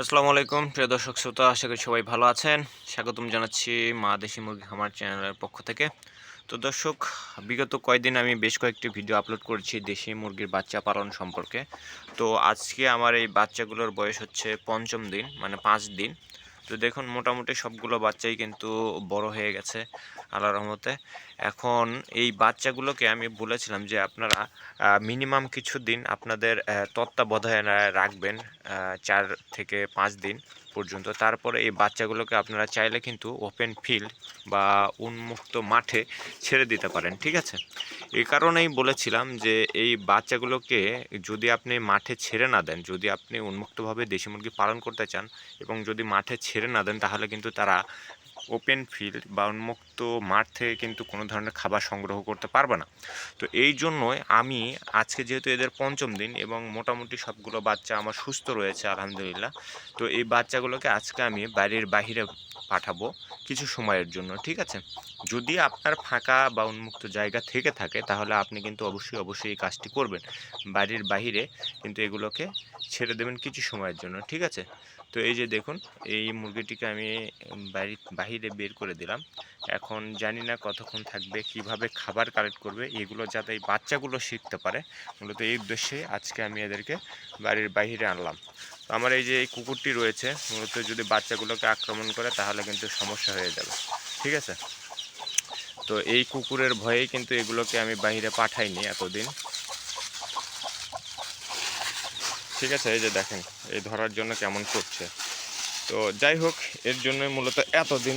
আসসালামু আলাইকুম, প্রিয় দর্শক শ্রোতা, আশা করি সবাই ভালো আছেন। স্বাগতম জানাচ্ছি মা দেশি মুরগি খামার চ্যানেলের পক্ষ থেকে। তো দর্শক, বিগত কয়েকদিন আমি বেশ কয়েকটি ভিডিও আপলোড করেছি দেশি মুরগির বাচ্চা পালন সম্পর্কে। তো আজকে আমার এই বাচ্চাগুলোর বয়স হচ্ছে পঞ্চম দিন মানে পাঁচ দিন। তো দেখুন, মোটামুটি সবগুলো বাচ্চাই কিন্তু বড় হয়ে গেছে আল্লাহ রহমতে। এখন এই বাচ্চাগুলোকে আমি বলেছিলাম যে আপনারা মিনিমাম কিছু দিন আপনাদের তত্ত্বাবধায় রাখবেন চার থেকে পাঁচ দিন। পর্যন্ত। তারপরে এই বাচ্চাগুলোকে আপনারা চাইলে কিন্তু ওপেন ফিল্ড বা উন্মুক্ত মাঠে ছেড়ে দিতে পারেন, ঠিক আছে? এই কারণেই বলেছিলাম যে এই বাচ্চাগুলোকে যদি আপনি মাঠে ছেড়ে না দেন, যদি আপনি উন্মুক্তভাবে দেশি মুরগি পালন করতে চান এবং যদি মাঠে ছেড়ে না দেন, তাহলে কিন্তু তারা ওপেন ফিল্ড বা উন্মুক্ত মাঠ থেকে কিন্তু কোনো ধরনের খাবার সংগ্রহ করতে পারবে না। তো এই জন্যই আমি আজকে যেহেতু এদের পঞ্চম দিন এবং মোটামুটি সবগুলো বাচ্চা আমার সুস্থ রয়েছে, আলহামদুলিল্লাহ, তো এই বাচ্চাগুলোকে আজকে আমি বাড়ির বাইরে পাঠাবো কিছু সময়ের জন্য, ঠিক আছে? যদি আপনার ফাঁকা বা উন্মুক্ত জায়গা থেকে থাকে, তাহলে আপনি কিন্তু অবশ্যই অবশ্যই এই কাজটি করবেন। বাড়ির বাইরে কিন্তু এগুলোকে ছেড়ে দেবেন কিছু সময়ের জন্য, ঠিক আছে? তো এই যে দেখুন, এই মুরগিটিকে আমি বাড়ি, বাহিরে বের করে দিলাম। এখন জানি না কতক্ষণ থাকবে, কীভাবে খাবার কালেক্ট করবে, এগুলো যাতে এই বাচ্চাগুলো শিখতে পারে। মূলত এই উদ্দেশ্যে আজকে আমি এদেরকে বাড়ির বাইরে আনলাম। তো আমার এই যে এই কুকুরটি রয়েছে, মূলত যদি বাচ্চাগুলোকে আক্রমণ করে, তাহলে কিন্তু সমস্যা হয়ে যাবে। ঠিক আছে? তো এই কুকুরের ভয়েই কিন্তু এগুলোকে আমি বাইরে পাঠাইনি এতদিন। ঠিক আছে, এই যে দেখেন, এই ধরার জন্য কেমন করছে। তো যাই হোক, এর জন্যই মূলত এতদিন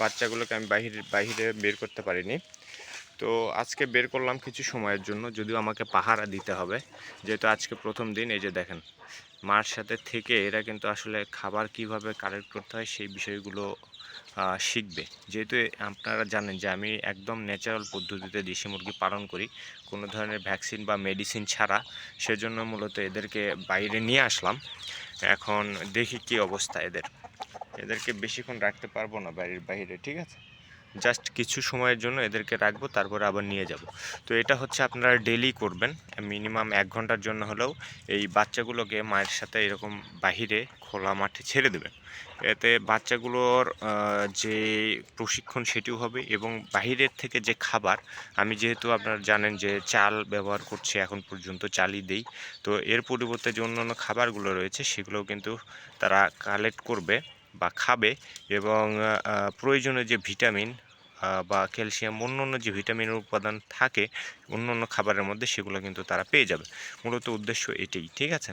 বাচ্চাগুলোকে আমি বাহিরে বাহিরে বের করতে পারিনি। তো আজকে বের করলাম কিছু সময়ের জন্য, যদিও আমাকে পাহারা দিতে হবে। যেহেতু আজকে প্রথম দিন, এই যে দেখেন, মার সাথে থেকে এরা কিন্তু আসলে খাবার কীভাবে কালেক্ট করতে হয় সেই বিষয়গুলো শিখবে। যেহেতু আপনারা জানেন যে আমি একদম ন্যাচারাল পদ্ধতিতে দেশি মুরগি পালন করি। কোনো ধরনের ভ্যাকসিন বা মেডিসিন ছাড়া সেজন্য মূলত এদেরকে বাইরে নিয়ে আসলাম। এখন দেখি কি অবস্থা এদের। এদেরকে বেশিক্ষণ রাখতে পারব না বাড়ির বাইরে, ঠিক আছে? জাস্ট কিছু সময়ের জন্য এদেরকে রাখব, তারপরে আবার নিয়ে যাব। তো এটা হচ্ছে আপনারা ডেলি করবেন। মিনিমাম এক ঘণ্টার জন্য হলেও এই বাচ্চাগুলোকে মায়ের সাথে এরকম বাহিরে খোলা মাঠে ছেড়ে দেবেন। এতে বাচ্চাগুলোর যে প্রশিক্ষণ সেটিও হবে এবং বাহিরের থেকে যে খাবার, আমি যেহেতু আপনারা জানেন যে চাল ব্যবহার করছি এখন পর্যন্ত, চালই দেই। তো এর পরিবর্তে যে অন্যান্য খাবারগুলো রয়েছে, সেগুলোও কিন্তু তারা কালেক্ট করবে। বা খাবে এবং প্রয়োজনীয় যে ভিটামিন বা ক্যালসিয়াম অন্য অন্য যে ভিটামিনের উপাদান থাকে অন্য অন্য খাবারের মধ্যে সেগুলো কিন্তু তারা পেয়ে যাবে। মূলত উদ্দেশ্য এটাই, ঠিক আছে?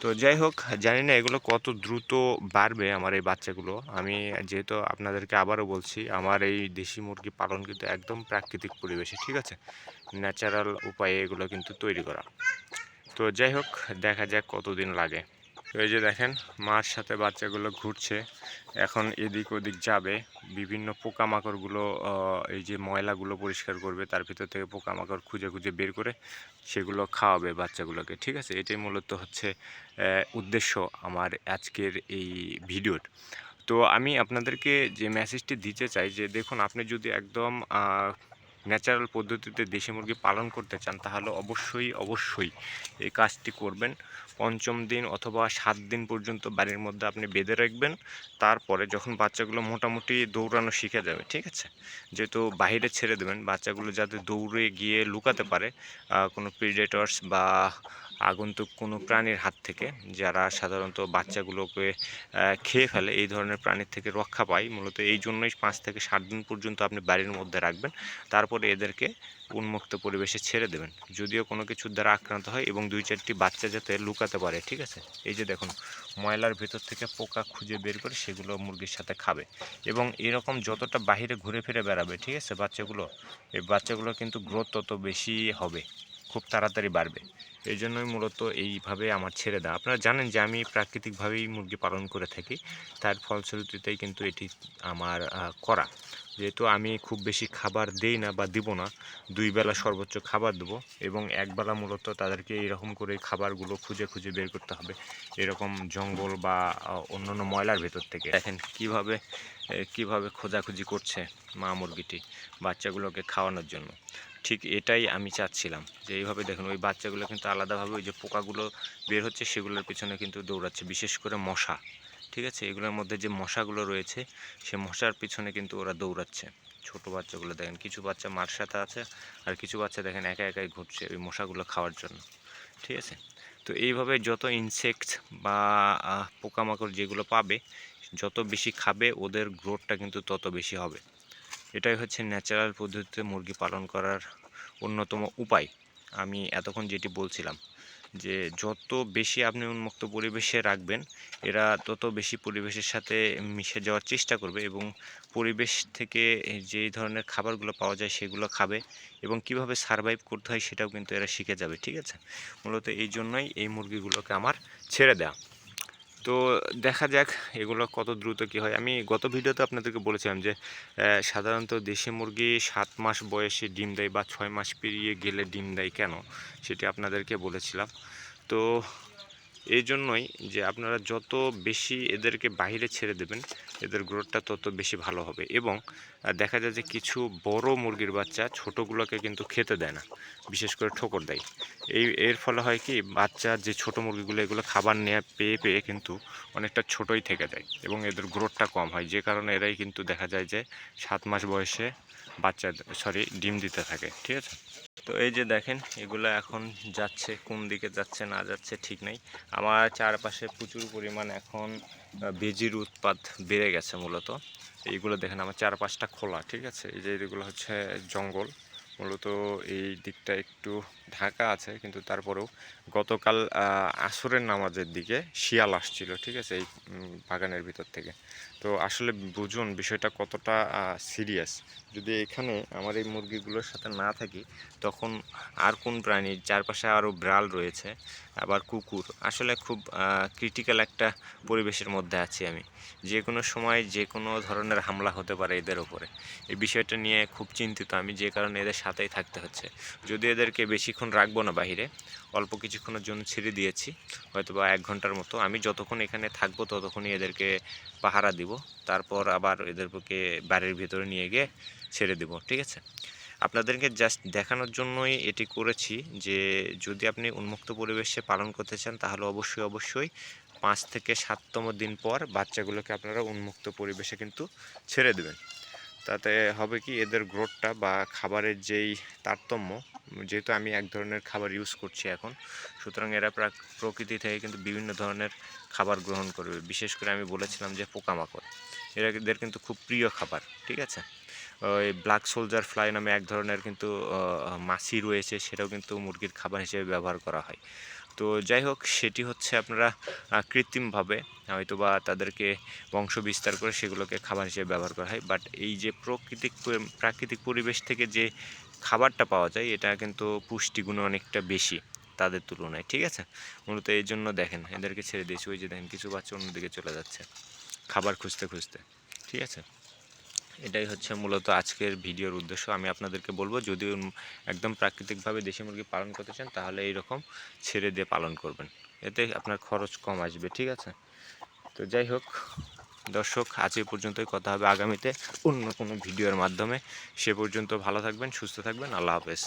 তো যাই হোক, জানি না এগুলো কত দ্রুত বাড়বে আমার এই বাচ্চাগুলো। আমি যেহেতু আপনাদেরকে আবারও বলছি, আমার এই দেশি মুরগি পালন কিন্তু একদম প্রাকৃতিক পরিবেশে, ঠিক আছে? ন্যাচারাল উপায়ে এগুলো কিন্তু তৈরি করা। তো যাই হোক, দেখা যাক কতদিন লাগে। তো এই যে দেখেন, মার সাথে বাচ্চাগুলো ঘুরছে। এখন এদিক ওদিক যাবে। বিভিন্ন পোকামাকড়গুলো এই যে ময়লাগুলো পরিষ্কার করবে, তার ভিতর থেকে পোকামাকড় খুঁজে খুঁজে বের করে সেগুলো খাওয়াবে বাচ্চাগুলোকে, ঠিক আছে? এটাই মূলত হচ্ছে উদ্দেশ্য আমার আজকের এই ভিডিওর। তো আমি আপনাদেরকে যে মেসেজটি দিতে চাই, যে দেখুন, আপনি যদি একদম ন্যাচারাল পদ্ধতিতে দেশি মুরগি পালন করতে চান, তাহলে অবশ্যই অবশ্যই এই কাজটি করবেন। পঞ্চম দিন অথবা সাত দিন পর্যন্ত বাড়ির মধ্যে আপনি বেঁধে রাখবেন। তারপরে যখন বাচ্চাগুলো মোটামুটি দৌড়ানো শিখে যাবে, ঠিক আছে? যেহেতু বাইরে ছেড়ে দেবেন, বাচ্চাগুলো যাতে দৌড়ে গিয়ে লুকাতে পারে কোনো প্রিডেটর্স বা আগন্তুক কোনো প্রাণীর হাত থেকে, যারা সাধারণত বাচ্চাগুলোকে খেয়ে ফেলে, এই ধরনের প্রাণীর থেকে রক্ষা পায়। মূলত এই জন্যই পাঁচ থেকে সাত দিন পর্যন্ত আপনি বাড়ির মধ্যে রাখবেন। তারপরে এদেরকে উন্মুক্ত পরিবেশে ছেড়ে দেবেন। যদিও কোনো কিছুর দ্বারা আক্রান্ত হয় এবং দুই চারটি বাচ্চা যাতে লুকাতে পারে, ঠিক আছে? এই যে দেখুন, ময়লার ভেতর থেকে পোকা খুঁজে বের করে সেগুলো মুরগির সাথে খাবে। এবং এরকম যতটা বাহিরে ঘুরে ফিরে বেড়াবে, ঠিক আছে, বাচ্চাগুলো, এই বাচ্চাগুলো কিন্তু গ্রোথ তত বেশি হবে। খুব তাড়াতাড়ি বাড়বে। এই জন্যই মূলত এইভাবে আমার ছেড়ে দেওয়া। আপনারা জানেন যে আমি প্রাকৃতিকভাবেই মুরগি পালন করে থাকি। তার ফলশ্রুতিতেই কিন্তু এটি আমার করা। যেহেতু আমি খুব বেশি খাবার দেই না বা দিব না, দুই বেলা সর্বোচ্চ খাবার দেবো এবং একবেলা মূলত তাদেরকে এরকম করে খাবারগুলো খুঁজে খুঁজে বের করতে হবে। এরকম জঙ্গল বা অন্যান্য ময়লার ভেতর থেকে। দেখেন কীভাবে কীভাবে খোঁজাখুঁজি করছে মা মুরগিটি বাচ্চাগুলোকে খাওয়ানোর জন্য। ঠিক এটাই আমি চাচ্ছিলাম। যে এইভাবে দেখুন, ওই বাচ্চাগুলো কিন্তু আলাদাভাবে ওই যে পোকাগুলো বের হচ্ছে, সেগুলোর পেছনে কিন্তু দৌড়াচ্ছে, বিশেষ করে মশা। ঠিক আছে? এগুলোর মধ্যে যে মশাগুলো রয়েছে, সে মশার পিছনে কিন্তু ওরা দৌড়াচ্ছে। ছোট বাচ্চাগুলো দেখেন, কিছু বাচ্চা মার সাথে আছে, আর কিছু বাচ্চা দেখেন একা একাই ঘুরছে ওই মশাগুলো খাওয়ার জন্য। ঠিক আছে? তো এইভাবে যত ইনসেক্ট বা পোকামাকড় যেগুলো পাবে, যত বেশি খাবে, ওদের গ্রোথটা কিন্তু তত বেশি হবে। এটাই হচ্ছে ন্যাচারাল পদ্ধতিতে মুরগি পালন করার অন্যতম উপায়। আমি এতক্ষণ যেটি বলছিলাম যে, যত বেশি আপনি উন্মুক্ত পরিবেশে রাখবেন, এরা তত বেশি পরিবেশের সাথে মিশে যাওয়ার চেষ্টা করবে এবং পরিবেশ থেকে যেই ধরনের খাবারগুলো পাওয়া যায় সেগুলো খাবে এবং কীভাবে সারভাইভ করতে হয় সেটাও কিন্তু এরা শিখে যাবে, ঠিক আছে? মূলত এই জন্যই এই মুরগিগুলোকে আমার ছেড়ে দেওয়া তো দেখা যাক এগুলো কত দ্রুত কি হয়। আমি গত ভিডিওতে আপনাদেরকে বলেছিলাম যে সাধারণত দেশি মুরগি সাত মাস বয়সে ডিম দেয় বা ছয় মাস পেরিয়ে গেলে ডিম দেয় কেন? সেটি আপনাদেরকে বলেছিলাম। তো এই জন্যই যে আপনারা যত বেশি এদেরকে বাইরে ছেড়ে দেবেন, এদের গ্রোথটা তত বেশি ভালো হবে। এবং দেখা যায় যে কিছু বড় মুরগির বাচ্চা ছোটোগুলোকে কিন্তু খেতে দেয় না, বিশেষ করে ঠোকর দেয়। এই, এর ফলে হয় কি, বাচ্চা যে ছোট মুরগিগুলো, এগুলো খাবার নেওয়া পেয়ে পেয়ে কিন্তু অনেকটা ছোটই থেকে যায় এবং এদের গ্রোথটা কম হয়। যে কারণে এরাই কিন্তু দেখা যায় যে সাত মাস বয়সে বাচ্চা, সরি, ডিম দিতে থাকে, ঠিক আছে? তো এই যে দেখেন, এগুলো এখন যাচ্ছে, কোন দিকে যাচ্ছে না যাচ্ছে ঠিক নেই। আমার চারপাশে প্রচুর পরিমাণ এখন বেজির উৎপাদ বেড়ে গেছে মূলত। এইগুলো দেখেন, আমার চারপাশটা খোলা, ঠিক আছে? এই যে এগুলো হচ্ছে জঙ্গল। মূলত এই দিকটা একটু ঢাকা আছে, কিন্তু তারপরেও গতকাল আসরের নামাজের দিকে শিয়াল আসছিল, ঠিক আছে, এই বাগানের ভিতর থেকে। তো আসলে বুঝুন, বিষয়টা কতটা সিরিয়াস যদি এখানে আমার এই মুরগিগুলোর সাথে না থাকি, তখন আর কোন প্রাণীর? চারপাশে আরও বিড়াল রয়েছে, আবার কুকুর। আসলে খুব ক্রিটিক্যাল একটা পরিবেশের মধ্যে আছি আমি। যে কোনো সময় যে কোনো ধরনের হামলা হতে পারে এদের ওপরে। এই বিষয়টা নিয়ে খুব চিন্তিত আমি, যে কারণে এদের সাথেই থাকতে হচ্ছে। যদি এদেরকে বেশিক্ষণ রাখব না বাহিরে। অল্প কিছুক্ষণের জন্য ছেড়ে দিয়েছি। হয়তো বা এক ঘণ্টার মতো। আমি যতক্ষণ এখানে থাকব ততক্ষণই এদেরকে পাহারা দিব। তারপর আবার এদেরকে বাড়ির ভিতরে নিয়ে গিয়ে ছেড়ে দেব। ঠিক আছে? আপনাদেরকে জাস্ট দেখানোর জন্যই এটি করেছি যে, যদি আপনি উন্মুক্ত পরিবেশে পালন করতে চান, তাহলে অবশ্যই অবশ্যই পাঁচ থেকে সাততম দিন পর বাচ্চাগুলোকে আপনারা উন্মুক্ত পরিবেশে কিন্তু ছেড়ে দেবেন। তাতে হবে কি এদের গ্রোথটা বা খাবারের যেই তারতম্য, যেহেতু আমি এক ধরনের খাবার ইউজ করছি এখন, সুতরাং এরা প্রাক, প্রকৃতি থেকে কিন্তু বিভিন্ন ধরনের খাবার গ্রহণ করবে। বিশেষ করে আমি বলেছিলাম যে পোকামাকড়, এরা এদের কিন্তু খুব প্রিয় খাবার, ঠিক আছে? ওই ব্ল্যাক সোলজার ফ্লাই নামে এক ধরনের কিন্তু মাছি রয়েছে, সেটাও কিন্তু মুরগির খাবার হিসেবে ব্যবহার করা হয়। তো যাই হোক, সেটি হচ্ছে আপনারা কৃত্রিমভাবে হয়তো বা তাদেরকে বংশ বিস্তার করে সেগুলোকে খাবার হিসেবে ব্যবহার করা হয়। বাট এই যে প্রকৃতিক প্রাকৃতিক পরিবেশ থেকে যে খাবারটা পাওয়া যায়, এটা কিন্তু পুষ্টিগুণ অনেকটা বেশি তাদের তুলনায়, ঠিক আছে? মূলত এই জন্য দেখেন, এদেরকে ছেড়ে দিয়েছি। ওই যে দেখেন, কিছু বাচ্চা অন্যদিকে চলে যাচ্ছে, খাবার খুঁজতে খুঁজতে, ঠিক আছে? এটাই হচ্ছে মূলত আজকের ভিডিওর উদ্দেশ্য। আমি আপনাদেরকে বলব, যদি একদম প্রাকৃতিকভাবে দেশি মুরগি পালন করতে চান, তাহলে এই রকম ছেড়ে দিয়ে পালন করবেন। এতে আপনার খরচ কম আসবে, ঠিক আছে? তো যাই হোক, দর্শক, আজ এই পর্যন্তই। কথা হবে আগামীতে অন্য কোনো ভিডিওর মাধ্যমে। সে পর্যন্ত ভালো থাকবেন, সুস্থ থাকবেন। আল্লাহ হাফেজ।